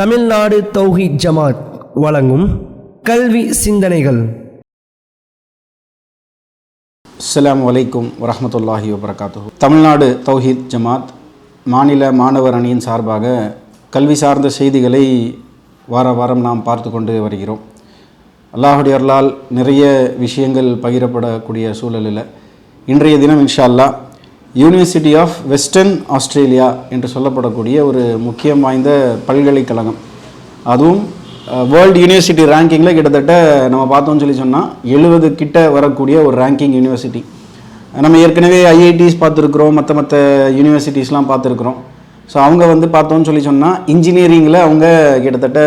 தமிழ்நாடு தௌஹீத் ஜமாத் வழங்கும் கல்வி சிந்தனைகள். அஸ்லாம் வலைக்கும் வரமத்துல்லாஹி வபரகாத்து தமிழ்நாடு தௌஹீத் ஜமாத் மாநில மாணவர் அணியின் சார்பாக கல்வி சார்ந்த செய்திகளை வார வாரம் நாம் பார்த்து கொண்டு வருகிறோம். அல்லாஹுடைய அருளால் நிறைய விஷயங்கள் பகிரப்படக்கூடிய சூழலில் இன்றைய தினம் இன்ஷா அல்லாஹ் யூனிவர்சிட்டி ஆஃப் வெஸ்டர்ன் ஆஸ்திரேலியா என்று சொல்லப்படக்கூடிய ஒரு முக்கியம் வாய்ந்த பல்கலைக்கழகம். அதுவும் வேர்ல்டு யூனிவர்சிட்டி ரேங்கிங்கில் கிட்டத்தட்ட நம்ம பார்த்தோம்னு சொல்லி சொன்னால் எழுபது கிட்ட வரக்கூடிய ஒரு ரேங்கிங் யூனிவர்சிட்டி நம்ம ஏற்கனவே ஐஐடிஸ் பார்த்துருக்குறோம் மற்ற மற்ற யூனிவர்சிட்டிஸ்லாம் பார்த்துருக்குறோம். ஸோ அவங்க வந்து பார்த்தோம்னு சொல்லி சொன்னால் இன்ஜினியரிங்கில் அவங்க கிட்டத்தட்ட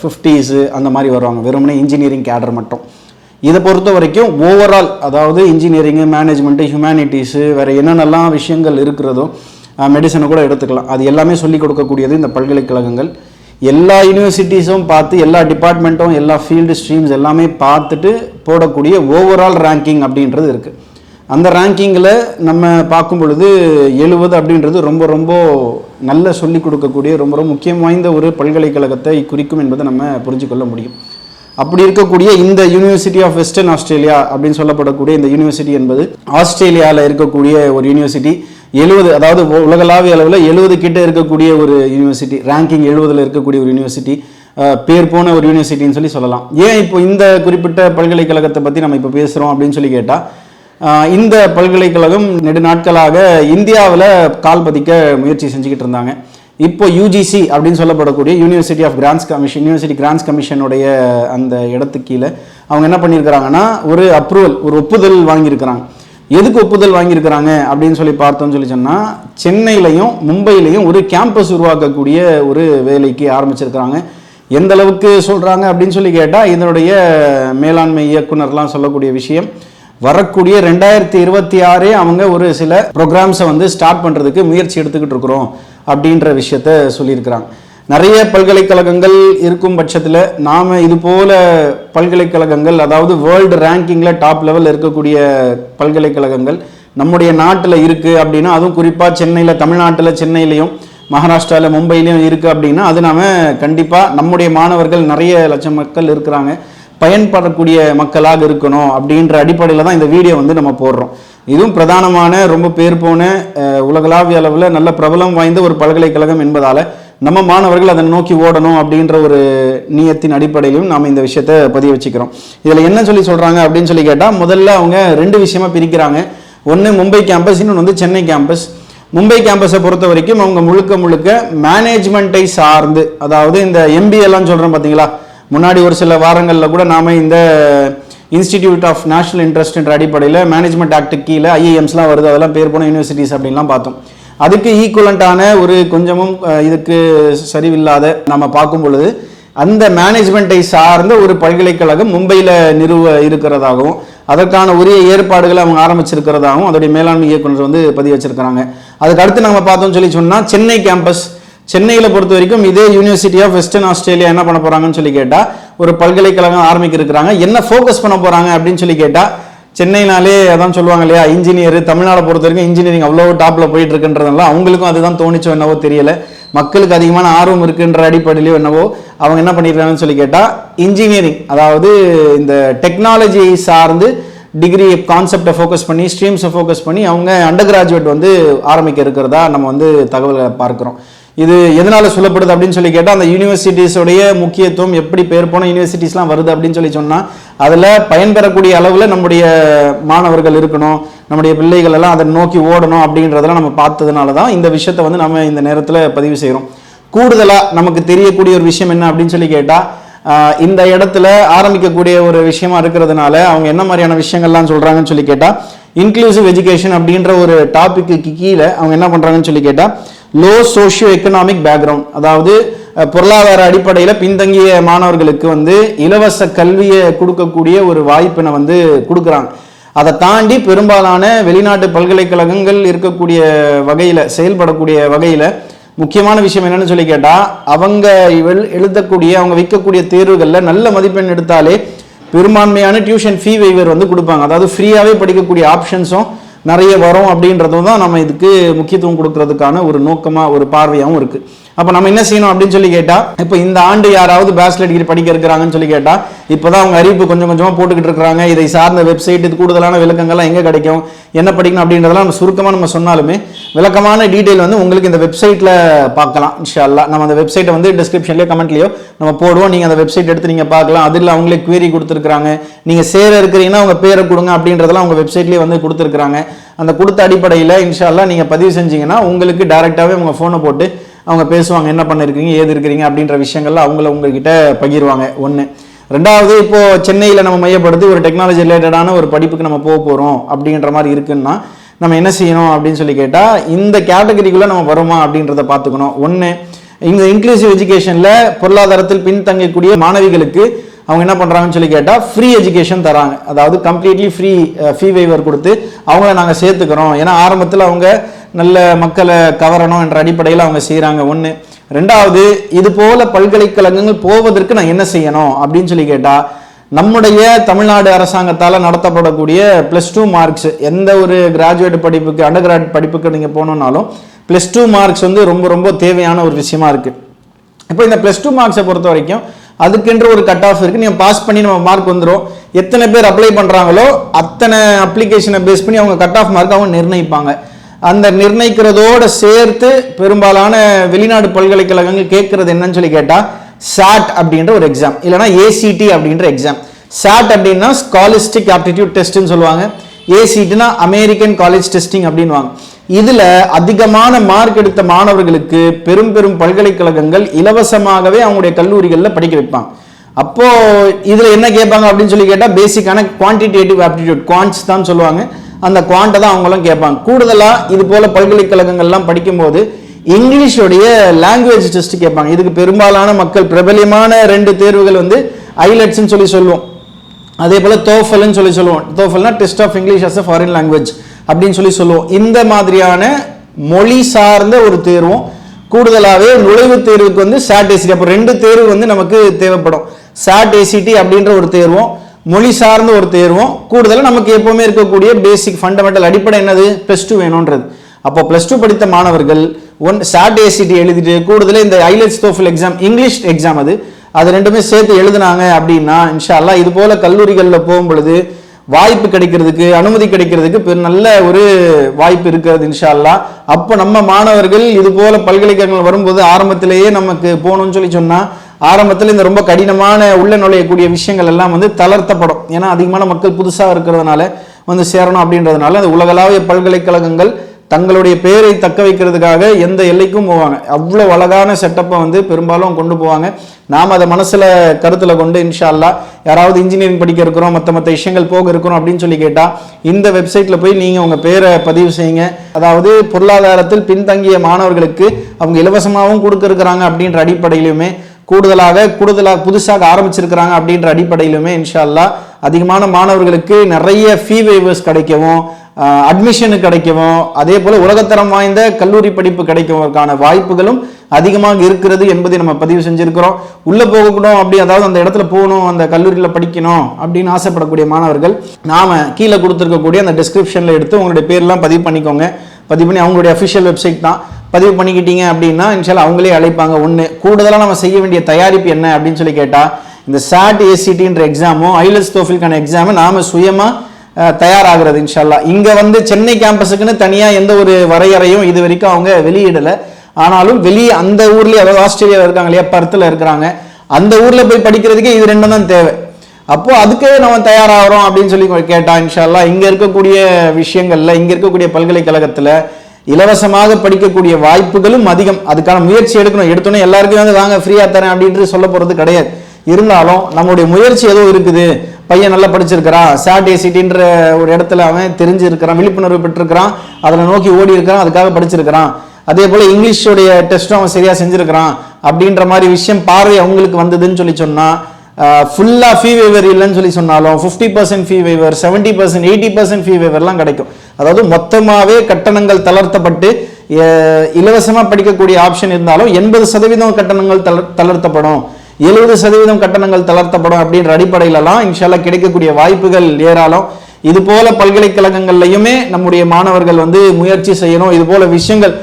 ஃபிஃப்டிஸு அந்த மாதிரி வருவாங்க. வெறுமனே இன்ஜினியரிங் கேடர் மட்டும். இதை பொறுத்த வரைக்கும் ஓவரால் அதாவது இன்ஜினியரிங்கு மேனேஜ்மெண்ட்டு ஹியூமனிட்டிஸு வேறு என்னென்னலாம் விஷயங்கள் இருக்கிறதோ மெடிசனை கூட எடுத்துக்கலாம். அது எல்லாமே சொல்லிக் கொடுக்கக்கூடியது இந்த பல்கலைக்கழகங்கள். எல்லா யூனிவர்சிட்டிஸும் பார்த்து எல்லா டிபார்ட்மெண்ட்டும் எல்லா ஃபீல்டு ஸ்ட்ரீம்ஸ் எல்லாமே பார்த்துட்டு போடக்கூடிய ஓவரால் ரேங்கிங் அப்படின்றது இருக்குது அந்த ரேங்கிங்கில் நம்ம பார்க்கும் பொழுது எழுபது அப்படின்றது ரொம்ப ரொம்ப நல்ல சொல்லிக் கொடுக்கக்கூடிய ரொம்ப ரொம்ப முக்கியம் வாய்ந்த ஒரு பல்கலைக்கழகத்தை குறிக்கும் என்பதை நம்ம புரிஞ்சுக்கொள்ள முடியும். அப்படி இருக்கக்கூடிய இந்த யூனிவர்சிட்டி ஆஃப் வெஸ்டர்ன் ஆஸ்திரேலியா அப்படின்னு சொல்லப்படக்கூடிய இந்த யூனிவர்சிட்டி என்பது ஆஸ்திரேலியாவில் இருக்கக்கூடிய ஒரு யூனிவர்சிட்டி எழுபது அதாவது உலகளாவிய அளவில் எழுபது கிட்ட இருக்கக்கூடிய ஒரு யூனிவர்சிட்டி ரேங்கிங் எழுபதில் இருக்கக்கூடிய ஒரு யூனிவர்சிட்டி பேர் போன ஒரு யூனிவர்சிட்டின்னு சொல்லி சொல்லலாம். ஏன் இப்போ இந்த குறிப்பிட்ட பல்கலைக்கழகத்தை பற்றி நம்ம இப்போ பேசுகிறோம் அப்படின்னு சொல்லி கேட்டால் இந்த பல்கலைக்கழகம் நெடு நாட்களாக இந்தியாவில் கால் பதிக்க முயற்சி செஞ்சுக்கிட்டு இருந்தாங்க. இப்போ யூஜிசி அப்படின்னு சொல்லப்படக்கூடிய university of grants commission university grants கமிஷனுடைய அந்த இடத்துக்கு கீழே அவங்க என்ன பண்ணியிருக்கிறாங்கன்னா ஒரு அப்ரூவல் ஒரு ஒப்புதல் வாங்கியிருக்கிறாங்க. எதுக்கு ஒப்புதல் வாங்கியிருக்கிறாங்க அப்படின்னு சொல்லி பார்த்தோம்னு சொல்லி சொன்னால் சென்னையிலையும் மும்பையிலையும் ஒரு கேம்பஸ் உருவாக்கக்கூடிய ஒரு வேலைக்கு ஆரம்பிச்சிருக்கிறாங்க. எந்த அளவுக்கு சொல்கிறாங்க அப்படின்னு சொல்லி கேட்டால் இதனுடைய மேலாண்மை இயக்குனர்லாம் சொல்லக்கூடிய விஷயம் வரக்கூடிய ரெண்டாயிரத்தி இருபத்தி ஆறே அவங்க ஒரு சில ப்ரோக்ராம்ஸை வந்து ஸ்டார்ட் பண்ணுறதுக்கு முயற்சி எடுத்துக்கிட்டு இருக்கிறோம். அப்படின்ற விஷயத்த சொல்லியிருக்கிறாங்க. நிறைய பல்கலைக்கழகங்கள் இருக்கும் பட்சத்தில் நாம் இது போல பல்கலைக்கழகங்கள் அதாவது வேர்ல்டு ரேங்கிங்கில் டாப் லெவலில் இருக்கக்கூடிய பல்கலைக்கழகங்கள் நம்முடைய நாட்டில் இருக்குது அப்படின்னா அதுவும் குறிப்பாக சென்னையில் தமிழ்நாட்டில் சென்னையிலையும் மகாராஷ்டிராவில் மும்பையிலையும் இருக்குது அப்படின்னா அது நாம் கண்டிப்பாக நம்முடைய மாணவர்கள் நிறைய லட்சம் மக்கள் இருக்கிறாங்க. பயன்படக்கூடிய மக்களாக இருக்கணும் அப்படின்ற அடிப்படையில் தான் இந்த வீடியோ வந்து நம்ம போடுறோம். இதுவும் பிரதானமான ரொம்ப பேர் போன உலகளாவிய அளவில் நல்ல பிரபலம் வாய்ந்த ஒரு பல்கலைக்கழகம் என்பதால் நம்ம மாணவர்கள் அதை நோக்கி ஓடணும் அப்படின்ற ஒரு நீயத்தின் அடிப்படையிலும் நாம் இந்த விஷயத்தை பதிய வச்சுக்கிறோம். இதில் என்ன சொல்லி சொல்கிறாங்க அப்படின்னு சொல்லி கேட்டால் முதல்ல அவங்க ரெண்டு விஷயமா பிரிக்கிறாங்க. ஒன்று மும்பை கேம்பஸ் இன்னொன்று வந்து சென்னை கேம்பஸ் மும்பை கேம்பஸை பொறுத்த வரைக்கும் அவங்க முழுக்க முழுக்க மேனேஜ்மெண்ட்டை சார்ந்து அதாவது இந்த எம்பிஎல்லாம் சொல்கிறோம் பார்த்தீங்களா முன்னாடி ஒரு சில வாரங்களில் கூட நாம் இந்த இன்ஸ்டிடியூட் ஆஃப் நேஷனல் இன்ட்ரெஸ்ட் என்ற அடிப்படையில் மேனேஜ்மெண்ட் ஆக்ட் கீழே ஐஏஎம்ஸ்லாம் வருது. அதெல்லாம் பேர் போன யூனிவர்சிட்டிஸ் அப்படின்லாம் பார்த்தோம். அதுக்கு ஈக்குவலண்ட்டான ஒரு கொஞ்சமும் இதுக்கு சரிவில்லாத நம்ம பார்க்கும் பொழுது அந்த மேனேஜ்மெண்ட்டை சார்ந்த ஒரு பல்கலைக்கழகம் மும்பையில் நிறுவ இருக்கிறதாகவும் அதற்கான உரிய ஏற்பாடுகளை அவங்க ஆரம்பிச்சிருக்கிறதாகவும் அதோடைய மேலாண்மை இயக்குனர் வந்து பதிவு வச்சிருக்கிறாங்க. அதுக்கு அடுத்து நம்ம பார்த்தோம்னு சொல்லி சொன்னால் சென்னை கேம்பஸ் சென்னையில் பொறுத்த வரைக்கும் இதே யூனிவர்சிட்டி ஆஃப் வெஸ்டர்ன் ஆஸ்திரேலியா என்ன பண்ண போகிறாங்கன்னு சொல்லி கேட்டால் ஒரு பல்கலைக்கழகம் ஆரம்பிக்கிருக்கிறாங்க என்ன ஃபோக்கஸ் பண்ண போகிறாங்க அப்படின்னு சொல்லி கேட்டால் சென்னைனாலே அதான் சொல்லுவாங்க இல்லையா இன்ஜினியர் தமிழ்நாடை பொறுத்த வரைக்கும் இன்ஜினியரிங் அவ்வளோ டாப்பில் போயிட்டு இருக்குன்றதுனால அவங்களுக்கும் அதுதான் தோணிச்சோ என்னவோ தெரியல. மக்களுக்கு அதிகமான ஆர்வம் இருக்குன்ற அடிப்படையிலோ என்னவோ அவங்க என்ன பண்ணியிருக்காங்கன்னு சொல்லி கேட்டால் இன்ஜினியரிங் அதாவது இந்த டெக்னாலஜி சார்ந்து டிகிரி கான்செப்டை ஃபோக்கஸ் பண்ணி ஸ்ட்ரீம்ஸை ஃபோக்கஸ் பண்ணி அவங்க அண்டர் கிராஜுவேட் வந்து ஆரம்பிக்க இருக்கிறதா நம்ம வந்து தகவலை பார்க்குறோம். இது எதனால சொல்லப்படுது அப்படின்னு சொல்லி கேட்டால் அந்த யூனிவர்சிட்டிஸோடைய முக்கியத்துவம் எப்படி பேர் போன யூனிவர்சிட்டிஸ்லாம் வருது அப்படின்னு சொல்லி சொன்னால் அதில் பயன்பெறக்கூடிய அளவில் நம்முடைய மாணவர்கள் இருக்கணும் நம்முடைய பிள்ளைகள் எல்லாம் அதை நோக்கி ஓடணும் அப்படின்றதெல்லாம் நம்ம பார்த்ததுனால தான் இந்த விஷயத்தை வந்து நம்ம இந்த நேரத்தில் பதிவு செய்கிறோம் கூடுதலாக நமக்கு தெரியக்கூடிய ஒரு விஷயம் என்ன அப்படின்னு சொல்லி கேட்டால் இந்த இடத்துல ஆரம்பிக்கக்கூடிய ஒரு விஷயமா இருக்கிறதுனால அவங்க என்ன மாதிரியான விஷயங்கள்லாம் சொல்கிறாங்கன்னு சொல்லி கேட்டால் இன்க்ளூசிவ் எஜுகேஷன் அப்படின்ற ஒரு டாப்பிக்கு கீழே அவங்க என்ன பண்ணுறாங்கன்னு சொல்லி கேட்டால் லோ சோஷியோ எக்கனாமிக் பேக்ரவுண்ட் அதாவது பொருளாதார அடிப்படையில் பின்தங்கிய மாணவர்களுக்கு வந்து இலவச கல்வியை கொடுக்கக்கூடிய ஒரு வாய்ப்பினை வந்து கொடுக்குறாங்க. அதை தாண்டி பெரும்பாலான வெளிநாட்டு பல்கலைக்கழகங்கள் இருக்கக்கூடிய வகையில் செயல்படக்கூடிய வகையில் முக்கியமான விஷயம் என்னன்னு சொல்லி கேட்டால் அவங்க இவள் எழுதக்கூடிய அவங்க வைக்கக்கூடிய தேர்வுகளில் நல்ல மதிப்பெண் எடுத்தாலே பெரும்பான்மையான டியூஷன் ஃபீ வைவர் வந்து கொடுப்பாங்க. அதாவது ஃப்ரீயாகவே படிக்கக்கூடிய ஆப்ஷன்ஸும் நிறைய வரும் அப்படின்றதும் தான் நம்ம இதுக்கு முக்கியத்துவம் கொடுக்கறதுக்கான ஒரு நோக்கமாக ஒரு பார்வையாகவும் இருக்குது அப்போ நம்ம என்ன செய்யணும் அப்படின்னு சொல்லி கேட்டால் இப்போ இந்த ஆண்டு யாராவது பேச்சுலர் டிகிரி படிக்க இருக்கிறாங்கன்னு சொல்லி கேட்டால் இப்போ தான் அவங்க அறிவிப்பு கொஞ்சம் கொஞ்சமாக போட்டுக்கிட்டு இருக்கிறாங்க. இதை சார்ந்த வெப்சைட் இது கூடுதலான விளக்கங்கள்லாம் எங்கே கிடைக்கும் என்ன படிக்கணும் அப்படின்றதெல்லாம் நம்ம சுருக்கமாக நம்ம சொன்னாலுமே விளக்கமான டீட்டெயில் வந்து உங்களுக்கு இந்த வெப்சைட்டில் பார்க்கலாம் இன்ஷால்லா நம்ம அந்த வெப்சைட்டை வந்து டிஸ்கிரிப்ஷன்லேயோ கமெண்ட்லேயோ நம்ம போடுவோம். நீங்கள் அந்த வெப்சைட் எடுத்து நீங்கள் பார்க்கலாம். அதில் அவங்களே குவேரி கொடுத்துருக்காங்க நீங்கள் சேர இருக்கிறீங்கன்னா அவங்க பேரை கொடுங்க அப்படின்றதெல்லாம் அவங்க வெப்சைட்லேயே வந்து கொடுத்துருக்குறாங்க. அந்த கொடுத்த அடிப்படையில் இன்ஷால்லா நீங்கள் பதிவு செஞ்சீங்கன்னா உங்களுக்கு டேரெக்டாகவே உங்கள் ஃபோனை போட்டு அவங்க பேசுவாங்க என்ன பண்ணிருக்கீங்க ஏது இருக்கிறீங்க அப்படின்ற விஷயங்கள்ல அவங்கள உங்ககிட்ட பகிர்வாங்க. ஒன்று ரெண்டாவது இப்போ சென்னையில் நம்ம மையப்படுத்தி ஒரு டெக்னாலஜி ரிலேட்டடான ஒரு படிப்புக்கு நம்ம போக போகிறோம் அப்படின்ற மாதிரி இருக்குன்னா நம்ம என்ன செய்யணும் அப்படின்னு சொல்லி கேட்டால் இந்த கேட்டகரிக்குள்ளே நம்ம வருமா அப்படின்றத பார்த்துக்கணும். ஒன்று இந்த இன்க்ளூசிவ் எஜுகேஷனில் பொருளாதாரத்தில் பின்தங்கக்கூடிய மாணவிகளுக்கு அவங்க என்ன பண்ணுறாங்கன்னு சொல்லி கேட்டால் ஃப்ரீ எஜுகேஷன் தராங்க. அதாவது கம்ப்ளீட்லி ஃப்ரீ ஃபீ வைவர் கொடுத்து அவங்கள நாங்கள் சேர்த்துக்கிறோம். ஏன்னா ஆரம்பத்தில் அவங்க நல்ல மக்களை கவரணும் என்ற அடிப்படையில் அவங்க செய்கிறாங்க ஒன்று ரெண்டாவது இது போல பல்கலைக்கழகங்கள் போவதற்கு நான் என்ன செய்யணும் அப்படின்னு சொல்லி கேட்டால் நம்முடைய தமிழ்நாடு அரசாங்கத்தால் நடத்தப்படக்கூடிய ப்ளஸ் டூ மார்க்ஸ் எந்த ஒரு கிராஜுவேட் படிப்புக்கு அண்டர் கிராஜுவேட் படிப்புக்கு நீங்கள் போகணுன்னாலும் ப்ளஸ் டூ மார்க்ஸ் வந்து ரொம்ப ரொம்ப தேவையான ஒரு விஷயமா இருக்குது இப்போ இந்த ப்ளஸ் டூ மார்க்ஸை பொறுத்த வரைக்கும் அதுக்கென்ற ஒரு கட் ஆஃப் இருக்குது நீங்கள் பாஸ் பண்ணி நம்ம மார்க் வந்துடும் எத்தனை பேர் அப்ளை பண்ணுறாங்களோ அத்தனை அப்ளிகேஷனை பேஸ் பண்ணி அவங்க கட் ஆஃப் மார்க் அவங்க நிர்ணயிப்பாங்க. அந்த நிர்ணயிக்கிறதோடு சேர்த்து பெரும்பாலான வெளிநாடு பல்கலைக்கழகங்கள் கேட்கறது என்னன்னு சொல்லி கேட்டால் சாட் அப்படின்ற ஒரு எக்ஸாம் இல்லைனா ஏசிடி அப்படின்ற எக்ஸாம் சாட் அப்படின்னா ஸ்காலிஸ்டிக் ஆப்டிடியூட் டெஸ்ட்னு சொல்லுவாங்க. ஏசிடினா அமெரிக்கன் காலேஜ் டெஸ்டிங் அப்படின்வாங்க இதில் அதிகமான மார்க் எடுத்த மாணவர்களுக்கு பெரும் பெரும் பல்கலைக்கழகங்கள் இலவசமாகவே அவங்களுடைய கல்லூரிகளில் படிக்க வைப்பாங்க. அப்போது இதில் என்ன கேட்பாங்க அப்படின்னு சொல்லி கேட்டால் பேசிக்கான குவான்டிடேட்டிவ் ஆப்டிடியூட் குவான்ஸ் தான் சொல்லுவாங்க. அந்த குவான்ட்டை தான் அவங்களும் கேட்பாங்க. கூடுதலாக இது போல பல்கலைக்கழகங்கள்லாம் படிக்கும்போது இங்கிலீஷோடைய லாங்குவேஜ் டெஸ்ட் கேட்பாங்க. இதுக்கு பெரும்பாலான மக்கள் பிரபலியமான ரெண்டு தேர்வுகள் வந்து ஐலட்ஸ்ன்னு சொல்லி சொல்லுவோம். அதே போல தோஃபல்னு சொல்லி சொல்லுவோம். தோஃபல்னா test of English as a foreign language அப்படின்னு சொல்லி சொல்லுவோம். இந்த மாதிரியான மொழி சார்ந்த ஒரு தேர்வும் கூடுதலாகவே நுழைவுத் தேர்வுக்கு வந்து சாட் ஏசிடி அப்போ ரெண்டு தேர்வு வந்து நமக்கு தேவைப்படும். சாட் ஏசிடி அப்படின்ற ஒரு தேர்வும் மொழி சார்ந்த ஒரு தேர்வும் கூடுதலாக நமக்கு எப்போவுமே இருக்கக்கூடிய பேசிக் ஃபண்டமெண்டல் அடிப்படை என்னது? ப்ளஸ் டூ வேணுன்றது அப்போ ப்ளஸ் டூ படித்த மாணவர்கள் ஒன் சாட் ஏசிடி எழுதிட்டு கூடுதலாக இந்த IELTS TOEFL exam English exam அது அது ரெண்டுமே சேர்த்து எழுதுனாங்க அப்படின்னா இன்ஷா அல்லாஹ் இது போல கல்லூரிகளில் போகும் பொழுது வாய்ப்பு கிடைக்கிறதுக்கு அனுமதி கிடைக்கிறதுக்கு பெரு- நல்ல ஒரு வாய்ப்பு இருக்கிறது இன்ஷா அப்போ நம்ம மாணவர்கள் இது போல பல்கலைக்கழகங்கள் வரும்போது ஆரம்பத்திலேயே நமக்கு போகணும்னு சொல்லி சொன்னால் ஆரம்பத்தில் இந்த ரொம்ப கடினமான உள்ள நுழையக்கூடிய விஷயங்கள் எல்லாம் வந்து தளர்த்தப்படும். ஏன்னா அதிகமான மக்கள் புதுசாக இருக்கிறதுனால வந்து சேரணும் அப்படின்றதுனால அந்த உலகளாவிய பல்கலைக்கழகங்கள் தங்களுடைய பேரை தக்க வைக்கிறதுக்காக எந்த எல்லைக்கும் போவாங்க. அவ்வளோ அழகான செட்டப்பை வந்து பெரும்பாலும் கொண்டு போவாங்க. நாம் அதை மனசில் கருத்தில் கொண்டு இன்ஷால்லா யாராவது இன்ஜினியரிங் படிக்க இருக்கிறோம் மற்ற மற்ற விஷயங்கள் போக இருக்கிறோம் அப்படின்னு சொல்லி கேட்டால் இந்த வெப்சைட்டில் போய் நீங்கள் உங்கள் பேரை பதிவு செய்யுங்க. அதாவது பொருளாதாரத்தில் பின்தங்கிய மாணவர்களுக்கு அவங்க இலவசமாகவும் கொடுக்க அப்படின்ற அடிப்படையிலுமே கூடுதலாக கூடுதலாக புதுசாக ஆரம்பிச்சிருக்கிறாங்க அப்படின்ற அடிப்படையிலுமே இன்ஷா அல்லாஹ் அதிகமான மாணவர்களுக்கு நிறைய ஃபீ வேவர்ஸ் கிடைக்கவும் அட்மிஷனு கிடைக்கவும் அதே போல் உலகத்தரம் வாய்ந்த கல்லூரி படிப்பு கிடைக்கிறதுக்கான வாய்ப்புகளும் அதிகமாக இருக்கிறது என்பதை நம்ம பதிவு செஞ்சுருக்கிறோம். உள்ளே போகக்கூடும் அப்படி அதாவது அந்த இடத்துல போகணும் அந்த கல்லூரியில் படிக்கணும் அப்படின்னு ஆசைப்படக்கூடிய மாணவர்கள் நாம் கீழே கொடுத்துருக்கக்கூடிய அந்த டிஸ்கிரிப்ஷனில் எடுத்து உங்களுடைய பேர்லாம் பதிவு பண்ணிக்கோங்க. பதிவு பண்ணி அவங்களுடைய அஃபிஷியல் வெப்சைட் தான். பதிவு பண்ணிக்கிட்டீங்க அப்படின்னா இன்ஷால் அவங்களே அழைப்பாங்க. ஒன்று கூடுதலாக நம்ம செய்ய வேண்டிய தயாரிப்பு என்ன அப்படின்னு சொல்லி கேட்டால் இந்த சாட் ஏசிடின்ற எக்ஸாமும் ஐலஸ் தோஃபில்கான எக்ஸாமும் நாம சுயமாக தயாராகிறது இன்ஷால்லா இங்கே வந்து சென்னை கேம்பஸுக்குன்னு தனியாக எந்த ஒரு வரையறையும் இது வரைக்கும் அவங்க வெளியிடலை. ஆனாலும் வெளியே அந்த ஊர்லேயே அதாவது ஆஸ்திரேலியாவில் இருக்காங்க இல்லையா பர்த்தில் இருக்கிறாங்க. அந்த ஊரில் போய் படிக்கிறதுக்கே இது ரெண்டும் தான் தேவை. அப்போது அதுக்கே நம்ம தயாராகிறோம் அப்படின்னு சொல்லி கேட்டால் இன்ஷால்லா இங்கே இருக்கக்கூடிய விஷயங்களில் இங்கே இருக்கக்கூடிய பல்கலைக்கழகத்தில் இலவசமாக படிக்கக்கூடிய வாய்ப்புகளும் அதிகம். அதுக்கான முயற்சி எடுக்கணும். எடுத்தோன்னே எல்லாருக்கும் வந்து வாங்க ஃப்ரீயா தரேன் அப்படின்ட்டு சொல்ல போறது கிடையாது. இருந்தாலும் நம்முடைய முயற்சி ஏதோ இருக்குது. பையன் நல்லா படிச்சிருக்கிறான். சாட்டே சிட்டின்ற ஒரு இடத்துல அவன் தெரிஞ்சிருக்கிறான் விழிப்புணர்வு பெற்றிருக்கிறான். அதில் நோக்கி ஓடி இருக்கிறான். அதுக்காக படிச்சிருக்கிறான். அதே போல இங்கிலீஷோடைய டெஸ்ட்டும் அவன் சரியா செஞ்சிருக்கிறான். அப்படின்ற மாதிரி விஷயம் பார்வை அவங்களுக்கு வந்ததுன்னு சொல்லி சொன்னா ஃபுல்லாக ஃபீ வேவர் இல்லைன்னு சொல்லி சொன்னாலும் fifty percent fee waiver seventy percent eighty percent fee வேவர்லாம் கிடைக்கும். அதாவது மொத்தமாகவே கட்டணங்கள் தளர்த்தப்பட்டு இலவசமாக படிக்கக்கூடிய ஆப்ஷன் இருந்தாலும் எண்பது சதவீதம் கட்டணங்கள் தளர் தளர்த்தப்படும். எழுபது சதவீதம் கட்டணங்கள் தளர்த்தப்படும் அப்படின்ற அடிப்படையிலலாம் இன்ஷால்லா கிடைக்கக்கூடிய வாய்ப்புகள் ஏராளம். இது போல பல்கலைக்கழகங்கள்லையுமே நம்முடைய மாணவர்கள் வந்து முயற்சி செய்யணும். இது போல விஷயங்கள்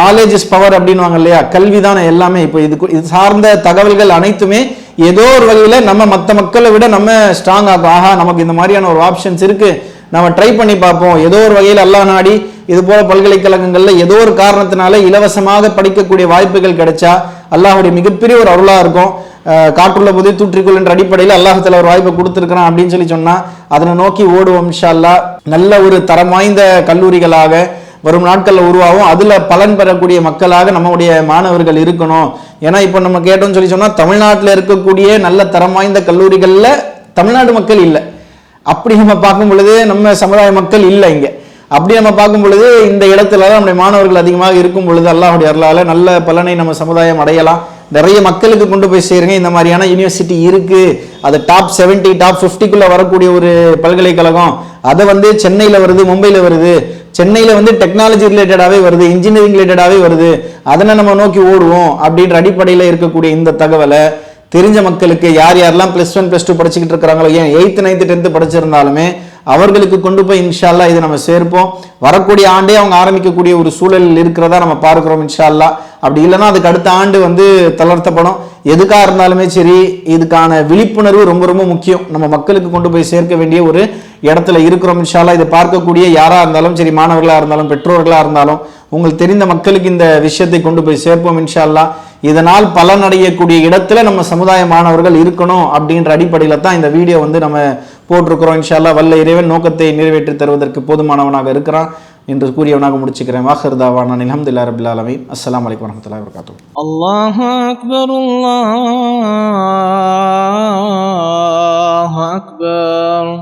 நாலேஜ் இஸ் பவர் அப்படின்வாங்க இல்லையா? கல்வி தானே எல்லாமே. இப்போ இது இது சார்ந்த தகவல்கள் அனைத்துமே ஏதோ ஒரு வகையில் நம்ம மற்ற மக்களை விட நம்ம ஸ்ட்ராங் ஆகும் ஆஹா நமக்கு இந்த மாதிரியான ஒரு ஆப்ஷன்ஸ் இருக்குது நம்ம ட்ரை பண்ணி பார்ப்போம். ஏதோ ஒரு வகையில் அல்லாஹ் நாடி இது போல பல்கலைக்கழகங்களில் ஏதோ ஒரு காரணத்தினால இலவசமாக படிக்கக்கூடிய வாய்ப்புகள் கிடைச்சா அல்லாஹுடைய மிகப்பெரிய ஒரு அருளாக இருக்கும். காற்றுள்ள போதே தூற்றிக்கொள் என்ற அடிப்படையில் அல்லாஹத்தில் ஒரு வாய்ப்பை கொடுத்துருக்கிறான் அப்படின்னு சொல்லி சொன்னால் அதனை நோக்கி ஓடுவோம் இன்ஷா நல்ல ஒரு தரம் வாய்ந்த கல்லூரிகளாக வரும் நாட்களில் உருவாகும். அதில் பலன் பெறக்கூடிய மக்களாக நம்முடைய மாணவர்கள் இருக்கணும். ஏன்னா இப்போ நம்ம கேட்டோம்னு சொல்லி சொன்னால் தமிழ்நாட்டில் இருக்கக்கூடிய நல்ல தரம் வாய்ந்த கல்லூரிகளில் தமிழ்நாடு மக்கள் இல்லை. அப்படி நம்ம பார்க்கும் பொழுது நம்ம சமுதாய மக்கள் இல்லை இங்கே. அப்படி நம்ம பார்க்கும் பொழுது இந்த இடத்துல தான் நம்முடைய மாணவர்கள் அதிகமாக இருக்கும் பொழுது அல்லாஹுடைய அருளால நல்ல பலனை நம்ம சமுதாயம் அடையலாம். நிறைய மக்களுக்கு கொண்டு போய் சேருங்க. இந்த மாதிரியான யூனிவர்சிட்டி இருக்குது அது டாப் 70 டாப் ஃபிஃப்டிக்குள்ளே வரக்கூடிய ஒரு பல்கலைக்கழகம். அதை வந்து சென்னையில் வருது மும்பையில் வருது. சென்னையில் வந்து டெக்னாலஜி ரிலேட்டடாகவே வருது இன்ஜினியரிங் ரிலேட்டடாகவே வருது. அதனை நம்ம நோக்கி ஓடுவோம் அப்படின்ற அடிப்படையில் இருக்கக்கூடிய இந்த தகவலை தெரிஞ்ச மக்களுக்கு யார் யாரெல்லாம் ப்ளஸ் ஒன் ப்ளஸ் டூ படிச்சுக்கிட்டு இருக்கிறாங்களோ ஏன் எயித்து நைன்த்து டென்த்து படிச்சிருந்தாலுமே அவர்களுக்கு கொண்டு போய் இன்ஷால்லா இதை நம்ம சேர்ப்போம். வரக்கூடிய ஆண்டே அவங்க ஆரம்பிக்கக்கூடிய ஒரு சூழலில் இருக்கிறதா நம்ம பார்க்குறோம் இன்ஷால்லா அப்படி இல்லைன்னா அதுக்கு அடுத்த ஆண்டு வந்து தளர்த்தப்படும். எதுக்காக இருந்தாலுமே சரி இதுக்கான விழிப்புணர்வு ரொம்ப ரொம்ப முக்கியம். நம்ம மக்களுக்கு கொண்டு போய் சேர்க்க வேண்டிய ஒரு இடத்துல இருக்கிறோம் இன்ஷால்லா இதை பார்க்கக்கூடிய யாராக இருந்தாலும் சரி மாணவர்களாக இருந்தாலும் பெற்றோர்களாக இருந்தாலும் உங்களுக்கு தெரிந்த மக்களுக்கு இந்த விஷயத்தை கொண்டு போய் சேர்ப்போம் இன்ஷால்லா இதனால் பலனடையக்கூடிய இடத்துல நம்ம சமுதாய மாணவர்கள் இருக்கணும் அப்படின்ற அடிப்படையில் தான் இந்த வீடியோ வந்து நம்ம போட்டிருக்கிறோம். இன்ஷால்லா வல்ல இறைவன் நோக்கத்தை நிறைவேற்றி தருவதற்கு போதுமானவனாக இருக்கிறான் என்று கூறியவனாக முடிச்சுக்கிறேன். வாஹர்தாவான அலமதுல்லா ரபில் அலமின் அஸ்லாம் வலைக்கம் வரமத்துல வரகாத்து அல்லாஹ் அக்பர் அல்லாஹ் அக்பர்.